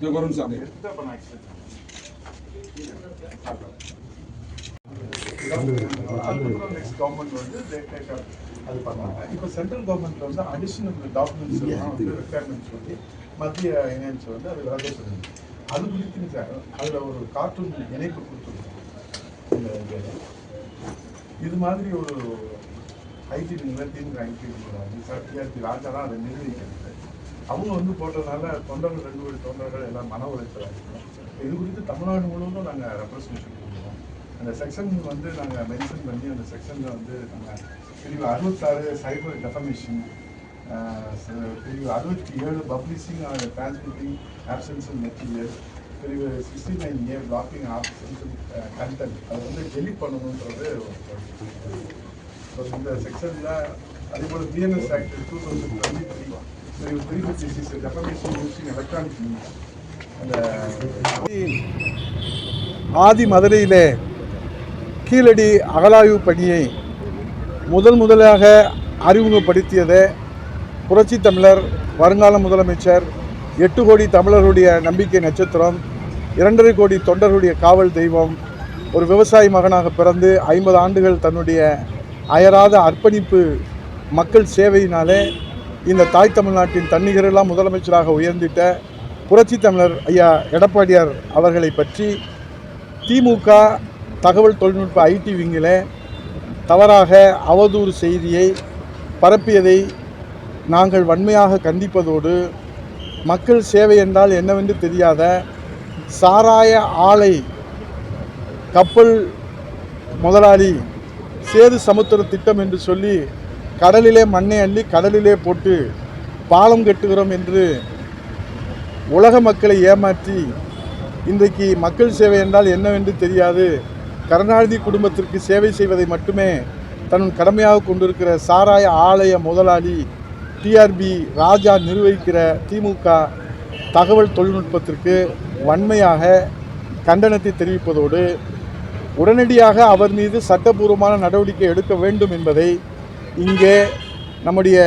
Yok oğlum sen. Next government வந்து அது பண்ணாங்க இப்போ சென்ட்ரல் கவர்மெண்ட்ல வந்து அடிஷனல் டாக்குமெண்ட்ஸ் எல்லாம் வந்து ரெக்குயர்மெண்ட்ஸ் வந்து மத்திய இணையன்ஸ் வந்து அது விளக்க சொல்லுங்க அது குறித்து சார் அதில் ஒரு கார்ட்டூன் இணைப்பு கொடுத்துருக்கோம் இது மாதிரி ஒரு ஐடி நிலத்தின் ஐடி சார் டிஆர்பி ராஜா தான் அதை நிர்வகிக்கிறது. அவங்க வந்து போட்டதுனால தொண்டர்கள் ரெண்டு கோடி தொண்டர்கள் எல்லாம் மன உளைச்சல் இது குறித்து தமிழ்நாடு முழுவதும் நாங்கள் ரெப்ரஸன்டேஷன் கொடுக்குறோம். அந்த செக்ஷன் வந்து நாங்கள் மென்ஷன் பண்ணி அந்த செக்ஷனில் வந்து நாங்கள் பிரிவு அறுபத்தாறு சைபர் டெஃபமேஷன் பிரிவு அறுபத்தி ஏழு publishing or transmitting obscene material பிரிவு sixty nine A blocking obscene content அதை வந்து டெலிட் பண்ணணுன்றது ஸோ இந்த செக்ஷனில் அதேபோல் BNS act two thousand twenty three பிரிவு பிரிவு fifty defamation using electronic media ஆதி மதுரையிலே கீழடி அகலாய்வு பணியை முதல் முதலாக அறிமுகப்படுத்தியது புரட்சி தமிழர் வருங்கால முதலமைச்சர் எட்டு கோடி தமிழர்களுடைய நம்பிக்கை நட்சத்திரம் இரண்டரை கோடி தொண்டர்களுடைய காவல் தெய்வம் ஒரு விவசாயி மகனாக பிறந்து ஐம்பது ஆண்டுகள் தன்னுடைய அயராத அர்ப்பணிப்பு மக்கள் சேவையினாலே இந்த தாய் தமிழ்நாட்டின் தன்னிகரெல்லாம் முதலமைச்சராக உயர்ந்திட்ட புரட்சி தமிழர் ஐயா எடப்பாடியார் அவர்களை பற்றி திமுக தகவல் தொழில்நுட்ப ஐடி விங்கில் தவறாக அவதூறு செய்தியை பரப்பியதை நாங்கள் வன்மையாக கண்டிப்பதோடு மக்கள் சேவை என்றால் என்னவென்று தெரியாத சாராய ஆலை கப்பல் முதலாளி சேது சமுத்திர திட்டம் என்று சொல்லி கடலிலே மண்ணை அள்ளி கடலிலே போட்டு பாலம் கட்டுகிறோம் என்று உலக மக்களை ஏமாற்றி இன்றைக்கு மக்கள் சேவை என்றால் என்னவென்று தெரியாது. கருணாநிதி குடும்பத்திற்கு சேவை செய்வதை மட்டுமே தன் கடமையாக கொண்டிருக்கிற சாராய ஆலய முதலாளி டிஆர்பி ராஜா நிர்வகிக்கிற திமுக தகவல் தொழில்நுட்பத்திற்கு வன்மையாக கண்டனத்தை தெரிவிப்பதோடு உடனடியாக அவர் மீது சட்டபூர்வமான நடவடிக்கை எடுக்க வேண்டும் என்பதை இங்கே நம்முடைய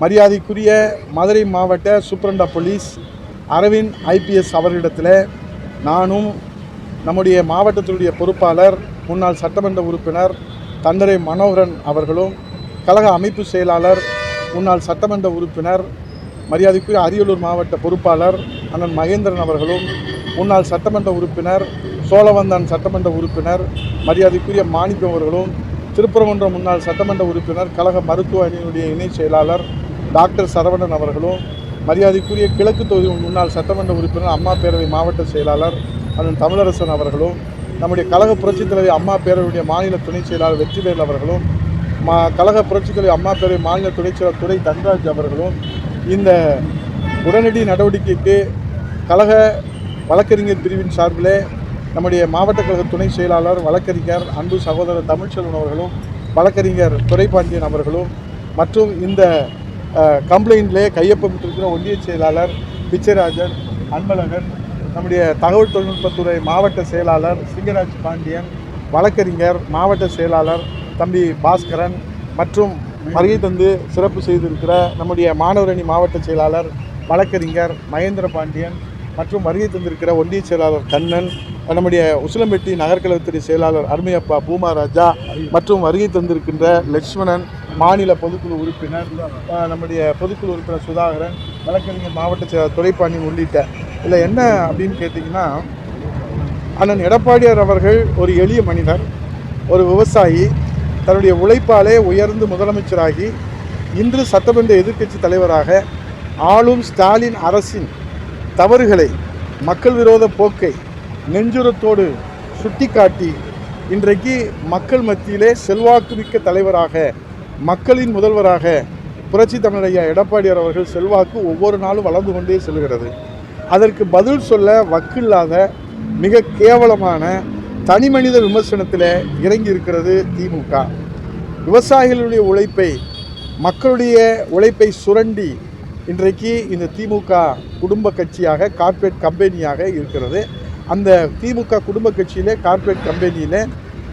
மரியாதைக்குரிய மதுரை மாவட்ட சூப்பரண்டா போலீஸ் அரவிந்த் ஐபிஎஸ் அவர்களிடத்தில் நானும் நம்முடைய மாவட்டத்தினுடைய பொறுப்பாளர் முன்னாள் சட்டமன்ற உறுப்பினர் தண்டரை மனோகரன் அவர்களும் கழக அமைப்பு செயலாளர் முன்னாள் சட்டமன்ற உறுப்பினர் மரியாதைக்குரிய அரியலூர் மாவட்ட பொறுப்பாளர் அண்ணன் மகேந்திரன் அவர்களும் முன்னாள் சட்டமன்ற உறுப்பினர் சோழவந்தான் சட்டமன்ற உறுப்பினர் மரியாதைக்குரிய மாணிக்கம் அவர்களும் திருப்பரங்குன்றம் முன்னாள் சட்டமன்ற உறுப்பினர் கழக மருத்துவ அணியினுடைய இணை செயலாளர் டாக்டர் சரவணன் அவர்களும் மரியாதைக்குரிய கிழக்கு தொகுதி முன்னாள் சட்டமன்ற உறுப்பினர் அம்மா பேரவை மாவட்ட செயலாளர் அண்ணன் தமிழரசன் அவர்களும் நம்முடைய கழக புரட்சித் தலைவி அம்மா பேரவையுடைய மாநில துணைச் செயலாளர் வெற்றிவேல் அவர்களும் மா கழக புரட்சித் தலைவி அம்மா பேரவை மாநில துணை செயலாளர் துறை தன்ராஜ் அவர்களும் இந்த உடனடி நடவடிக்கைக்கு கழக வழக்கறிஞர் பிரிவின் சார்பிலே நம்முடைய மாவட்ட கழக துணை செயலாளர் வழக்கறிஞர் அன்பு சகோதரர் தமிழ்ச்செல்வன் அவர்களும் வழக்கறிஞர் துரைப்பாண்டியன் அவர்களும் மற்றும் இந்த கம்ப்ளைண்ட்லே கையொப்பமிட்டிருக்கிற ஒன்றிய செயலாளர் பிச்சைராஜன் அன்பழகன் நம்முடைய தகவல் தொழில்நுட்பத்துறை மாவட்ட செயலாளர் சிங்கராஜ் பாண்டியன் வழக்கறிஞர் மாவட்ட செயலாளர் தம்பி பாஸ்கரன் மற்றும் வருகை தந்து சிறப்பு செய்திருக்கிற நம்முடைய மாணவரணி மாவட்ட செயலாளர் வழக்கறிஞர் மகேந்திர பாண்டியன் மற்றும் வருகை தந்திருக்கிற ஒன்றிய செயலாளர் கண்ணன் நம்முடைய உசிலம்பட்டி நகர்கழகத்துறை செயலாளர் அருமையப்பா பூமாராஜா மற்றும் வருகை தந்திருக்கின்ற லட்சுமணன் மாநில பொதுக்குழு உறுப்பினர் நம்முடைய பொதுக்குழு உறுப்பினர் சுதாகரன் வழக்கறிஞர் மாவட்ட செயலாளர் துரைப்பாண்டியன் உள்ளிட்ட. இதில் என்ன அப்படின்னு கேட்டிங்கன்னா அண்ணன் எடப்பாடியார் அவர்கள் ஒரு எளிய மனிதர் ஒரு விவசாயி தன்னுடைய உழைப்பாலே உயர்ந்து முதலமைச்சராகி இன்று சட்டமன்ற எதிர்க்கட்சி தலைவராக ஆளும் ஸ்டாலின் அரசின் தவறுகளை மக்கள் விரோத போக்கை நெஞ்சுரத்தோடு சுட்டிக்காட்டி இன்றைக்கு மக்கள் மத்தியிலே செல்வாக்குமிக்க தலைவராக மக்களின் முதல்வராக புரட்சி தமிழையா எடப்பாடியார் அவர்கள் செல்வாக்கு ஒவ்வொரு நாளும் வளர்ந்து கொண்டே செல்கிறது. அதற்கு பதில் சொல்ல வக்கில்லாத மிக கேவலமான தனி மனித விமர்சனத்தில் இறங்கி இருக்கிறது திமுக. விவசாயிகளுடைய உழைப்பை மக்களுடைய உழைப்பை சுரண்டி இன்றைக்கு இந்த திமுக குடும்ப கட்சியாக கார்ப்பரேட் கம்பெனியாக இருக்கிறது. அந்த திமுக குடும்ப கட்சியில் கார்ப்பரேட் கம்பெனியில்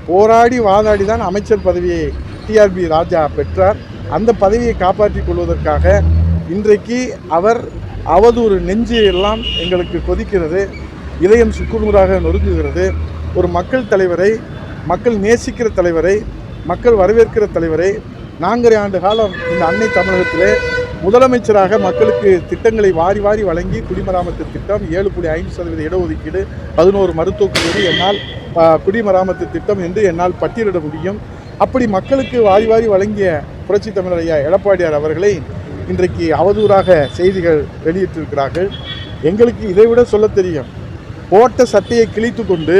போராடி வாதாடி தான் அமைச்சர் பதவியை டிஆர்பி ராஜா பெற்றார். அந்த பதவியை காப்பாற்றிக் கொள்வதற்காக இன்றைக்கு அவர் அவதூறு நெஞ்சு எல்லாம் எங்களுக்கு கொதிக்கிறது இதயம் சுக்குநூறாக நொறுங்குகிறது. ஒரு மக்கள் தலைவரை மக்கள் நேசிக்கிற தலைவரை மக்கள் வரவேற்கிற தலைவரை நான்கரை ஆண்டு காலம் இந்த அன்னை தமிழகத்திலே முதலமைச்சராக மக்களுக்கு திட்டங்களை வாரி வாரி வழங்கி குடிமராமத்து திட்டம் ஏழு புள்ளி ஐந்து சதவீத இடஒதுக்கீடு பதினோரு மருத்துவக் கல்லூரி என்னால் குடிமராமத்து திட்டம் என்று என்னால் பட்டியலிட முடியும். அப்படி மக்களுக்கு வாரி வாரி வழங்கிய புரட்சி தமிழர் ஐயா எடப்பாடியார் அவர்களை இன்றைக்கு அவதூறாக செய்திகள் வெளியிட்டிருக்கிறார்கள். எங்களுக்கு இதைவிட சொல்ல தெரியும். போட்ட சட்டையை கிழித்து கொண்டு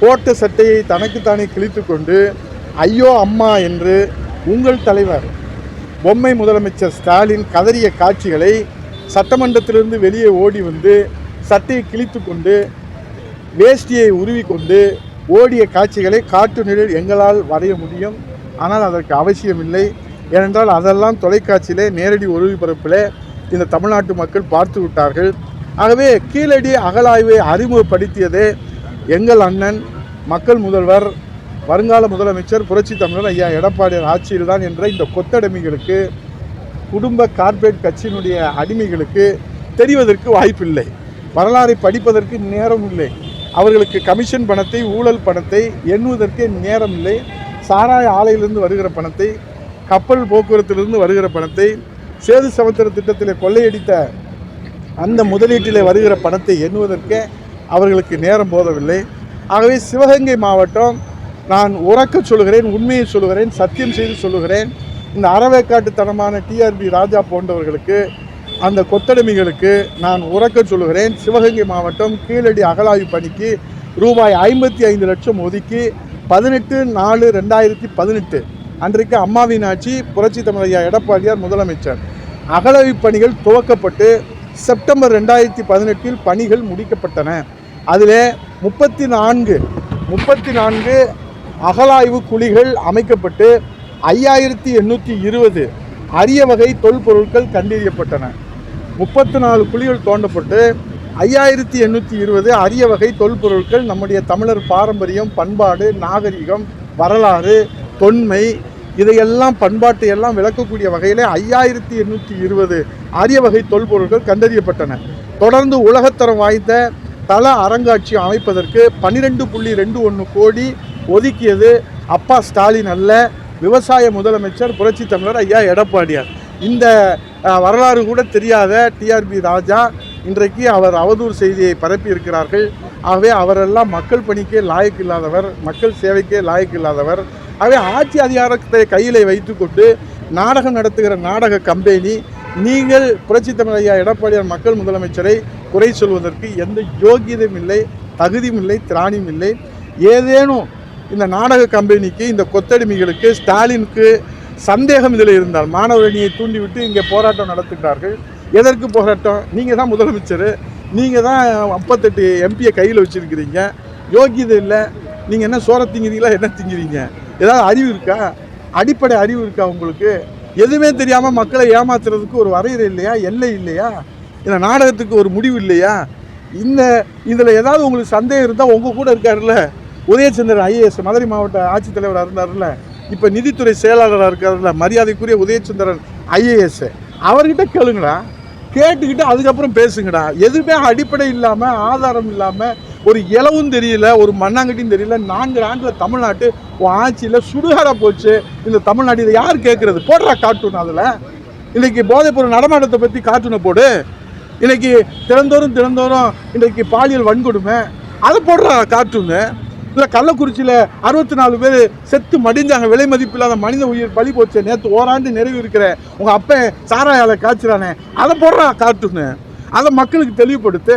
போட்ட சட்டையை தனக்குத்தானே கிழித்து கொண்டு ஐயோ அம்மா என்று உங்கள் தலைவர் பொம்மை முதலமைச்சர் ஸ்டாலின் கதறிய காட்சிகளை சட்டமன்றத்திலிருந்து வெளியே ஓடி வந்து சட்டையை கிழித்து கொண்டு வேஷ்டியை உருவிக்கொண்டு ஓடிய காட்சிகளை காட்டு நிலையில் எங்களால் வரைய முடியும். ஆனால் அதற்கு அவசியமில்லை. ஏனென்றால் அதெல்லாம் தொலைக்காட்சியிலே நேரடி ஒளிபரப்பிலே இந்த தமிழ்நாட்டு மக்கள் பார்த்து விட்டார்கள். ஆகவே கீழடி அகலாய்வை அறிமுகப்படுத்தியதே எங்கள் அண்ணன் மக்கள் முதல்வர் வருங்கால முதலமைச்சர் புரட்சி தமிழர் ஐயா எடப்பாடியார் ஆட்சியில்தான் என்ற இந்த கொத்தடிமைகளுக்கு குடும்ப கார்ப்பரேட் கட்சியினுடைய அடிமைகளுக்கு தெரிவதற்கு வாய்ப்பில்லை. வரலாறை படிப்பதற்கு நேரம் இல்லை. அவர்களுக்கு கமிஷன் பணத்தை ஊழல் பணத்தை எண்ணுவதற்கே நேரம் இல்லை சாராய ஆலையிலிருந்து வருகிற பணத்தை கப்பல் போக்குவரத்திலிருந்து வருகிற பணத்தை சேது சமுத்திர திட்டத்தில் கொள்ளையடித்த அந்த முதலீட்டில் வருகிற பணத்தை எண்ணுவதற்கே அவர்களுக்கு நேரம் போதவில்லை. ஆகவே சிவகங்கை மாவட்டம் நான் உறக்க சொல்லுகிறேன் உண்மையை சொல்லுகிறேன் சத்தியம் செய்து சொல்லுகிறேன். இந்த அறவேக்காட்டுத்தனமான டிஆர்பி ராஜா போன்றவர்களுக்கு அந்த கொத்தடிமைகளுக்கு நான் உறக்க சொல்லுகிறேன். சிவகங்கை மாவட்டம் கீழடி அகலாய்வு பணிக்கு ரூபாய் ஐம்பத்தி ஐந்து லட்சம் ஒதுக்கி பதினெட்டு நாலு ரெண்டாயிரத்தி பதினெட்டு. அன்றைக்கு அம்மாவின் ஆட்சி புரட்சி தமிழையா எடப்பாடியார் முதலமைச்சர். அகலவி பணிகள் துவக்கப்பட்டு செப்டம்பர் ரெண்டாயிரத்தி பதினெட்டில் பணிகள் முடிக்கப்பட்டன. அதில் முப்பத்தி நான்கு முப்பத்தி நான்கு அகலாய்வு குழிகள் அமைக்கப்பட்டு ஐயாயிரத்தி எண்ணூற்றி இருபது அரிய வகை தொல்பொருட்கள் கண்டறியப்பட்டன. முப்பத்து நாலு குழிகள் தோண்டப்பட்டு ஐயாயிரத்தி எண்ணூற்றி இருபது அரிய வகை தொல்பொருட்கள் நம்முடைய தமிழர் பாரம்பரியம் பண்பாடு நாகரிகம் வரலாறு தொன்மை இதையெல்லாம் பண்பாட்டை எல்லாம் விளக்கக்கூடிய வகையில் ஐயாயிரத்தி எண்ணூற்றி இருபது அரிய வகை தொல்பொருட்கள் கண்டறியப்பட்டன. தொடர்ந்து உலகத்தரம் வாய்ந்த தள அரங்காட்சியம் அமைப்பதற்கு பன்னிரெண்டு புள்ளி ரெண்டு ஒன்று கோடி ஒதுக்கியது அப்பா ஸ்டாலின் அல்ல. விவசாய முதலமைச்சர் புரட்சி தமிழர் ஐயா எடப்பாடியார். இந்த வரலாறு கூட தெரியாத டிஆர்பி ராஜா இன்றைக்கு அவர் அவதூறு செய்தியை பரப்பி இருக்கிறார்கள் ஆகவே அவரெல்லாம் மக்கள் பணிக்கே லாயக்கு இல்லாதவர் மக்கள் சேவைக்கே லாயக்கு இல்லாதவர். ஆகவே ஆட்சி அதிகாரத்தை கையிலே வைத்துக்கொண்டு நாடகம் நடத்துகிற நாடக கம்பெனி நீங்கள் புரட்சி தமிழ் ஐயா எடப்பாடியார் மக்கள் முதலமைச்சரை குறை சொல்வதற்கு எந்த யோகியதும் இல்லை தகுதியும் இல்லை திராணியும் இல்லை. ஏதேனும் இந்த நாடக கம்பெனிக்கு இந்த கொத்தடிமைகளுக்கு ஸ்டாலினுக்கு சந்தேகம் இதில் இருந்தால் மாணவர் அணியை தூண்டிவிட்டு இங்கே போராட்டம் நடத்துகிறார்கள். எதற்கு போராட்டம்? நீங்கள் தான் முதலமைச்சர். நீங்கள் தான் முப்பத்தெட்டு எம்பியை கையில் வச்சுருக்கிறீங்க. யோகியதை இல்லை. நீங்கள் என்ன சோற திங்கிறீங்களா என்ன திங்கிறீங்க? ஏதாவது அறிவு இருக்கா? அடிப்படை அறிவு இருக்கா உங்களுக்கு? எதுவுமே தெரியாமல் மக்களை ஏமாத்துறதுக்கு ஒரு வரையறை இல்லையா? எல்லை இல்லையா? இந்த நாடகத்துக்கு ஒரு முடிவு இல்லையா? இந்த இதில் ஏதாவது உங்களுக்கு சந்தேகம் இருந்தால் உங்கள் கூட இருக்காருல்ல. உதயச்சந்திரன் ஐஏஎஸ் மதுரை மாவட்ட ஆட்சித்தலைவராக இருந்தார்ல இப்போ நிதித்துறை செயலாளராக இருக்காருல்ல மரியாதைக்குரிய உதயச்சந்திரன் ஐஏஎஸ் அவர்கிட்ட கேளுங்கடா. கேட்டுக்கிட்டு அதுக்கப்புறம் பேசுங்கடா. எதுவுமே அடிப்படை இல்லாமல் ஆதாரம் இல்லாமல் ஒரு இலவும் தெரியல ஒரு மண்ணாங்கட்டியும் தெரியல நான்கு ஆண்டில் தமிழ்நாட்டு உன் ஆட்சியில் சுடுகாட போச்சு. இந்த தமிழ்நாடு இதை யார் கேட்குறது போடுறா கார்ட்டூன் அதில். இன்றைக்கி போதைப்பொருள் நடமாட்டத்தை பற்றி கார்ட்டூனை போடு. இன்றைக்கி திறந்தோறும் தினந்தோறும் இன்றைக்கி பாலியல் வன்கொடுமை. அதை போடுறா கார்ட்டூனு இல்லை கள்ளக்குறிச்சியில் அறுபத்தி நாலு பேர் செத்து மடிஞ்சாங்க. விலை மதிப்பு இல்லாத மனித உயிர் பலி போச்சு. நேற்று ஓராண்டு நிறைவு இருக்கிற உங்கள் அப்பன் சாராயால காய்ச்சிறானே. அதை போடுறா காட்டுன்னு அதை மக்களுக்கு தெளிவுபடுத்து.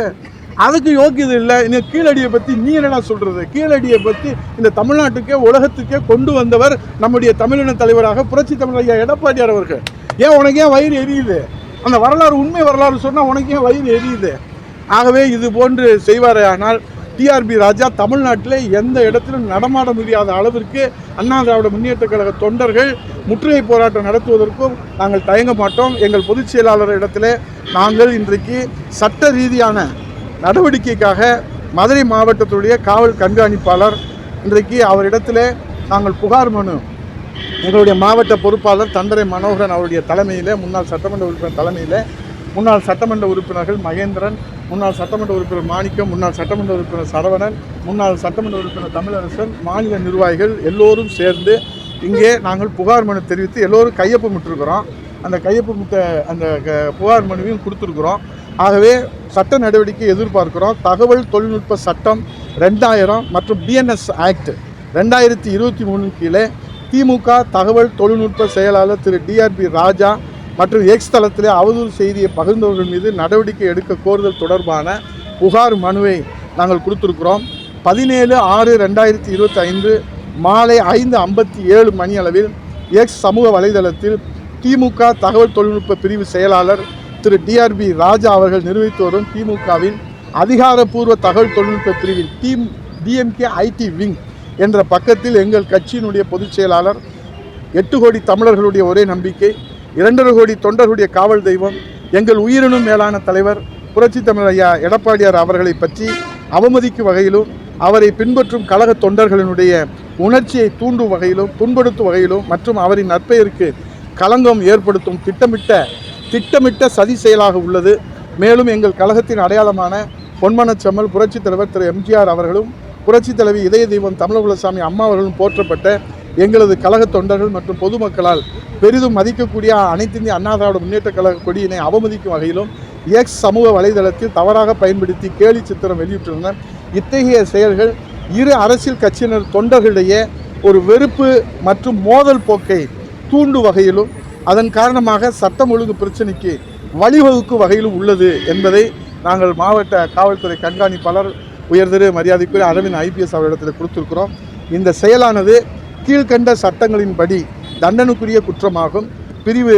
அதுக்கு யோக்கியது இல்லை. இந்த கீழடியை பற்றி நீ என்னடா சொல்கிறது கீழடியை பற்றி இந்த தமிழ்நாட்டுக்கே உலகத்துக்கே கொண்டு வந்தவர் நம்முடைய தமிழின தலைவராக புரட்சி தமிழர் ஐயா எடப்பாடியார் அவர்கள். ஏன் உனக்கு ஏன் வயிறு எரியுது? அந்த வரலாறு உண்மை வரலாறு சொன்னால் உனக்கு ஏன் வயிறு எரியுது? ஆகவே இது போன்று செய்வாரே ஆனால் டிஆர்பி ராஜா தமிழ்நாட்டில் எந்த இடத்திலும் நடமாட முடியாத அளவிற்கு அண்ணா திராவிட முன்னேற்ற கழக தொண்டர்கள் முற்றுகை போராட்டம் நடத்துவதற்கும் நாங்கள் தயங்க மாட்டோம். எங்கள் பொதுச் செயலாளர் இடத்துல நாங்கள் இன்றைக்கு சட்ட ரீதியான நடவடிக்கைக்காக மதுரை மாவட்டத்துடைய காவல் கண்காணிப்பாளர் இன்றைக்கு அவரிடத்தில் நாங்கள் புகார் மனு எங்களுடைய மாவட்ட பொறுப்பாளர் தண்டரை மனோகரன் அவருடைய தலைமையில் முன்னாள் சட்டமன்ற உறுப்பினர் தலைமையில் முன்னாள் சட்டமன்ற உறுப்பினர்கள் மகேந்திரன் முன்னாள் சட்டமன்ற உறுப்பினர் மாணிக்கம் முன்னாள் சட்டமன்ற உறுப்பினர் சரவணன் முன்னாள் சட்டமன்ற உறுப்பினர் தமிழரசன் மாநில நிர்வாகிகள் எல்லோரும் சேர்ந்து இங்கே நாங்கள் புகார் மனு தெரிவித்து எல்லோரும் கையொப்பமிட்டிருக்கிறோம் அந்த கையொப்பமிட்ட அந்த க- புகார் மனுவையும் கொடுத்துருக்குறோம். ஆகவே சட்ட நடவடிக்கை எதிர்பார்க்கிறோம். தகவல் தொழில்நுட்ப சட்டம் ரெண்டாயிரம் மற்றும் பிஎன்எஸ் ஆக்ட் ரெண்டாயிரத்தி இருபத்தி மூணு கீழே திமுக தகவல் தொழில்நுட்ப செயலாளர் திரு டிஆர்பி ராஜா மற்றும் எக்ஸ் தளத்தில் அவதூறு செய்தியை பகிர்ந்தவர்கள் மீது நடவடிக்கை எடுக்க கோருதல் தொடர்பான புகார் மனுவை நாங்கள் கொடுத்துருக்குறோம். பதினேழு ஆறு ரெண்டாயிரத்தி இருபத்தி ஐந்து மாலை ஐந்து ஐம்பத்தி ஏழு மணி அளவில் எக்ஸ் சமூக வலைதளத்தில் திமுக தகவல் தொழில்நுட்ப பிரிவு செயலாளர் திரு டிஆர்பி ராஜா அவர்கள் நிர்வகித்து வரும் திமுகவின் அதிகாரப்பூர்வ தகவல் தொழில்நுட்ப பிரிவின் டீம் டிஎம்கே ஐடி விங் என்ற பக்கத்தில் எங்கள் கட்சியினுடைய பொதுச் செயலாளர் எட்டு கோடி தமிழர்களுடைய ஒரே நம்பிக்கை இரண்டரை கோடி தொண்டர்களுடைய காவல் தெய்வம் எங்கள் உயிரினும் மேலான தலைவர் புரட்சி தமிழ் ஐயா எடப்பாடியார் அவர்களை பற்றி அவமதிக்கும் வகையிலும் அவரை பின்பற்றும் கழக தொண்டர்களினுடைய உணர்ச்சியை தூண்டும் வகையிலும் புண்படுத்தும் வகையிலும் மற்றும் அவரின் நற்பெயருக்கு களங்கம் ஏற்படுத்தும் திட்டமிட்ட திட்டமிட்ட சதி செயலாக உள்ளது. மேலும் எங்கள் கழகத்தின் அடையாளமான பொன்மனச்செம்மல் புரட்சித் தலைவர் திரு எம்ஜிஆர் அவர்களும் புரட்சித் தலைவி இதய தெய்வம் தமிழகுலசாமி அம்மா அவர்களும் போற்றப்பட்ட எங்களது கழக தொண்டர்கள் மற்றும் பொதுமக்களால் பெரிதும் மதிக்கக்கூடிய அனைத்திந்திய அண்ணா திராவிட முன்னேற்ற கழக கொடியினை அவமதிக்கும் வகையிலும் எக்ஸ் சமூக வலைதளத்தில் தவறாக பயன்படுத்தி கேலி சித்திரம் வெளியிட்டுள்ளனர் இத்தகைய செயல்கள் இரு அரசியல் கட்சியினர் தொண்டர்களிடையே ஒரு வெறுப்பு மற்றும் மோதல் போக்கை தூண்டும் வகையிலும் அதன் காரணமாக சட்டம் ஒழுங்கு பிரச்சனைக்கு வழிவகுக்கும் வகையிலும் உள்ளது என்பதை நாங்கள் மாவட்ட காவல்துறை கண்காணிப்பாளர் உயர்திரு மரியாதைக்குரிய அரவிந்த் ஐபிஎஸ் அவரிடத்தில் கொடுத்திருக்கிறோம். இந்த செயலானது கீழ்கண்ட சட்டங்களின்படி தண்டனுக்குரிய குற்றமாகும். பிரிவு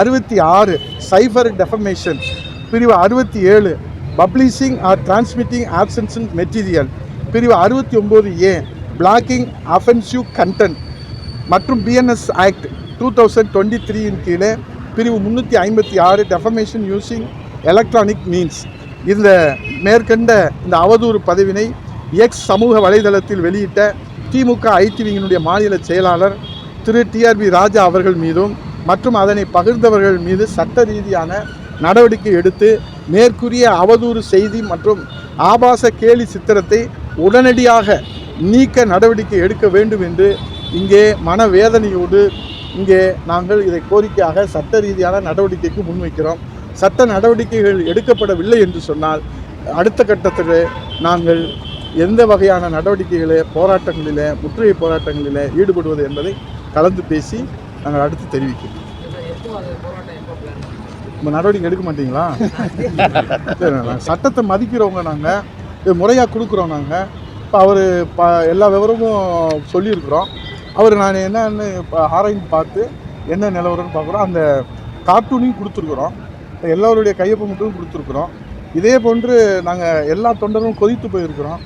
அறுபத்தி ஆறு சைபர் டெஃபமேஷன் பிரிவு அறுபத்தி ஏழு publishing or transmitting obscene material பிரிவு அறுபத்தி ஒம்பது ஏ பிளாக்கிங் அஃபென்சிவ் கண்டென்ட் மற்றும் BNS act two thousand twenty த்ரீயின் கீழே பிரிவு முந்நூற்றி ஐம்பத்தி ஆறு டெஃபமேஷன் யூஸிங் எலக்ட்ரானிக் மீன்ஸ். இந்த மேற்கண்ட இந்த அவதூறு பதிவினை எக்ஸ் சமூக வலைதளத்தில் வெளியிட்ட திமுக ஐடிவியினுடைய மாநில செயலாளர் திரு டிஆர்பி ராஜா அவர்கள் மீதும் மற்றும் அதனை பகிர்ந்தவர்கள் மீது சட்ட ரீதியான நடவடிக்கை எடுத்து மேற்கூறிய அவதூறு செய்தி மற்றும் ஆபாச கேலி சித்திரத்தை உடனடியாக நீக்க நடவடிக்கை எடுக்க வேண்டும் என்று இங்கே மனவேதனையோடு இங்கே நாங்கள் இதை கோரிக்கையாக சட்ட ரீதியான நடவடிக்கைக்கு முன்வைக்கிறோம். சட்ட நடவடிக்கைகள் எடுக்கப்படவில்லை என்று சொன்னால் அடுத்த கட்டத்தில் நாங்கள் எந்த வகையான நடவடிக்கைகளை போராட்டங்களில் முற்றுகை போராட்டங்களில் ஈடுபடுவது என்பதை கலந்து பேசி நாங்கள் அடுத்து தெரிவிக்கிறோம். நம்ம நடவடிக்கை எடுக்க மாட்டீங்களா? சட்டத்தை மதிக்கிறவங்க நாங்கள் இது முறையாக கொடுக்குறோம் நாங்கள் இப்போ அவர் ப எல்லா விவரமும் சொல்லியிருக்கிறோம். அவர் நான் என்னன்னு இப்போ ஆராய்ந்து பார்த்து என்ன நிலவரம்னு பார்க்குறோம். அந்த கார்ட்டூனையும் கொடுத்துருக்குறோம். எல்லோருடைய கையொப்பமிட்டும் கொடுத்துருக்குறோம். இதே போன்று நாங்கள் எல்லா தொண்டர்களும் கொதித்து போயிருக்கிறோம்.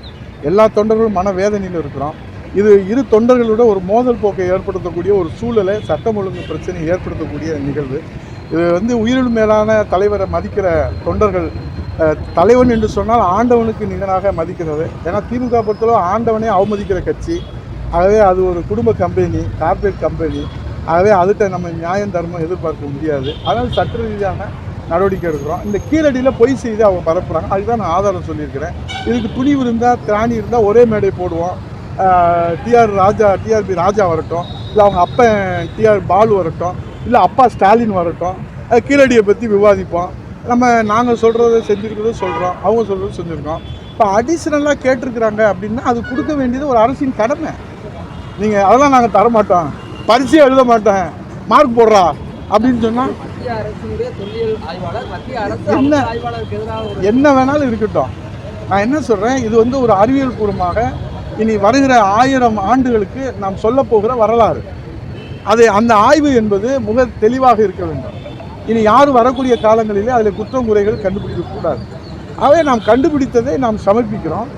எல்லா தொண்டர்களும் மனவேதனையில் இருக்கிறோம். இது இரு தொண்டர்களோட ஒரு மோதல் போக்கை ஏற்படுத்தக்கூடிய ஒரு சூழலை சட்டம் ஒழுங்கு பிரச்சனை ஏற்படுத்தக்கூடிய நிகழ்வு. இது வந்து உயிரினும் மேலான தலைவரை மதிக்கிற தொண்டர்கள் தலைவன் என்று சொன்னால் ஆண்டவனுக்கு நிகராக மதிக்கிறது. ஏன்னா திமுக பொறுத்தளவு ஆண்டவனே அவமதிக்கிற கட்சி. ஆகவே அது ஒரு குடும்ப கம்பெனி கார்பரேட் கம்பெனி ஆகவே அதுகிட்ட நம்ம நியாயம் தர்மம் எதிர்பார்க்க முடியாது. அதனால் சட்ட ரீதியான நடவடிக்கை எடுக்கிறோம். இந்த கீழடியில் பொய் செய்து அவங்க பரப்புகிறாங்க அதுக்கு தான் நான் ஆதாரம் சொல்லியிருக்கிறேன். இதுக்கு துணிவு இருந்தால் திராணி இருந்தால் ஒரே மேடை போடுவோம். டிஆர் ராஜா டிஆர்பி ராஜா வரட்டும். இல்லை அவங்க அப்பன் டிஆர் பாலு வரட்டும். இல்லை அப்பா ஸ்டாலின் வரட்டும். அது கீழடியை பற்றி விவாதிப்போம். நம்ம நாங்கள் சொல்கிறத செஞ்சுருக்கிறத சொல்கிறோம் அவங்க சொல்கிறது செஞ்சுருக்கோம் இப்போ அடிஷ்னலாக கேட்டிருக்கிறாங்க அப்படின்னா அது கொடுக்க வேண்டியது ஒரு அரசின் கடமை. நீங்கள் அதெல்லாம் நாங்கள் தரமாட்டோம். பரிசே எழுத மாட்டேன் மார்க் போடுறா அப்படின்னு சொன்னால் மத்திய அரசினுடைய தொல்லியல் ஆய்வாளர் மத்திய அரசு என்ன? ஆய்வாளருக்கு எதிராக என்ன வேணாலும் இருக்கட்டும். நான் என்ன சொல்கிறேன் இது வந்து ஒரு அறிவியல் பூர்வமாக இனி வருகிற ஆயிரம் ஆண்டுகளுக்கு நாம் சொல்ல போகிற வரலாறு. அது அந்த ஆய்வு என்பது முக தெளிவாக இருக்க வேண்டும். இனி யாரும் வரக்கூடிய காலங்களிலே அதில் குற்றம் குறைகள் கண்டுபிடிக்கக்கூடாது ஆகவே நாம் கண்டுபிடித்ததை நாம் சமர்ப்பிக்கிறோம்.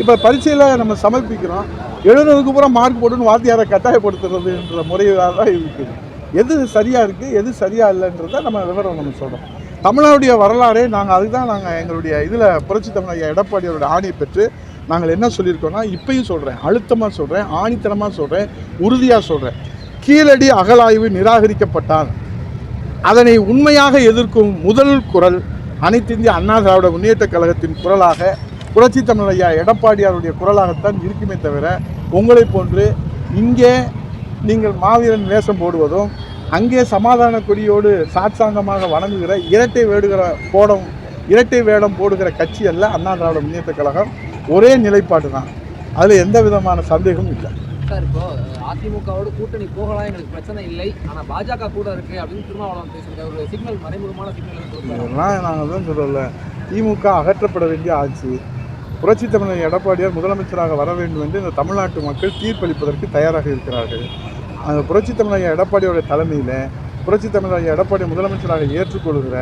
இப்போ பரீட்சையில் நம்ம சமர்ப்பிக்கிறோம். எழுதுறதுக்கு பூரா மார்க் போட்டுன்னு வாத்தியாரை கட்டாயப்படுத்துறதுன்ற முறையாக தான் இருக்குது. எது சரியாக இருக்குது எது சரியாக இல்லைன்றத நம்ம விவரம் நம்ம சொல்கிறோம் தமிழனுடைய வரலாறே நாங்கள் அதுதான் நாங்கள் எங்களுடைய இதில் புரட்சி தமிழ் ஐயா எடப்பாடியோட ஆணையை பெற்று நாங்கள் என்ன சொல்லியிருக்கோம்னா இப்பயும் சொல்கிறேன் அழுத்தமாக சொல்கிறேன் ஆணித்தனமாக சொல்கிறேன் உறுதியாக சொல்கிறேன் கீழடி அகலாய்வு நிராகரிக்கப்பட்டால் அதனை உண்மையாக எதிர்க்கும் முதல் குரல் அனைத்து இந்திய அண்ணா திராவிட முன்னேற்ற கழகத்தின் குரலாக புரட்சி தமிழ் ஐயா எடப்பாடியாருடைய குரலாகத்தான் இருக்குமே தவிர உங்களைப் போன்று இங்கே நீங்கள் மாவீரன் வேஷம் போடுவதும் அங்கே சமாதான கொடியோடு சாட்சாங்கமாக வணங்குகிற இரட்டை வேடுகிற போடம் இரட்டை வேடம் போடுகிற கட்சி அல்ல அண்ணா திராவிட முன்னேற்ற கழகம். ஒரே நிலைப்பாடு தான். அதில் எந்த விதமான சந்தேகமும் இல்லை. சார் இப்போ அதிமுகவோட கூட்டணி போகலாம் எங்களுக்கு பிரச்சனை இல்லை. ஆனா பாஜக கூட இருக்கு அப்படின்னு திருமாவளவன் பேசுறது ஒரு சிக்னல் மறைமுகமான சிக்னல் நாங்கள் தான் சொல்லல. திமுக அகற்றப்பட வேண்டிய ஆட்சி. புரட்சி தமிழர் எடப்பாடியார் முதலமைச்சராக வர வேண்டும் என்று இந்த தமிழ்நாட்டு மக்கள் தீர்ப்பளிப்பதற்கு தயாராக இருக்கிறார்கள். அந்த புரட்சி தமிழர் எடப்பாடியோட தலைமையில் புரட்சி தமிழர் எடப்பாடி முதலமைச்சராக ஏற்றுக்கொள்கிற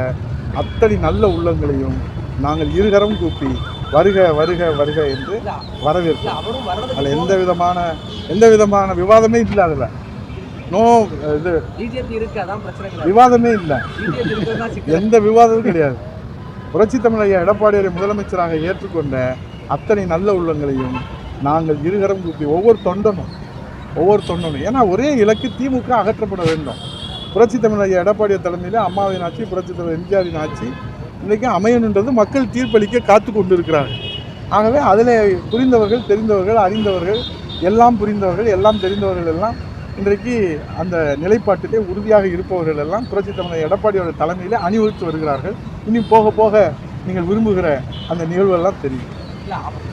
அத்தனை நல்ல உள்ளங்களையும் நாங்கள் இருகரம் கூப்பி வருக வருக வருக என்று அவரும் அதில் எந்த விதமான எந்த விதமான விவாதமே இல்லை அதில் நோ இது விவாதமே இல்லை. எந்த விவாதமும் கிடையாது. புரட்சி தமிழ் ஐயா எடப்பாடியாரை முதலமைச்சராக ஏற்றுக்கொண்ட அத்தனை நல்ல உள்ளங்களையும் நாங்கள் இருகரம் கூப்பி ஒவ்வொரு தொண்டனும் ஒவ்வொரு தொண்டனும். ஏன்னா ஒரே இலக்கு திமுக அகற்றப்பட வேண்டும். புரட்சி தமிழ் எடப்பாடிய தலைமையில் அம்மாவின் ஆட்சி புரட்சி தலைவர் எம்ஜிஆரின் ஆட்சி. இன்றைக்கி அமையணுன்றது மக்கள் தீர்ப்பளிக்க காத்து கொண்டு இருக்கிறார்கள் ஆகவே அதில் புரிந்தவர்கள் தெரிந்தவர்கள் அறிந்தவர்கள் எல்லாம் புரிந்தவர்கள் எல்லாம் தெரிந்தவர்கள் எல்லாம் இன்றைக்கு அந்த நிலைப்பாட்டிலே உறுதியாக இருப்பவர்கள் எல்லாம் புரட்சி தமிழர் எடப்பாடியோட தலைமையிலே அணிவகுத்து வருகிறார்கள். இனி போக போக நீங்கள் விரும்புகிற அந்த நிகழ்வெல்லாம் தெரியும். இல்ல அவ-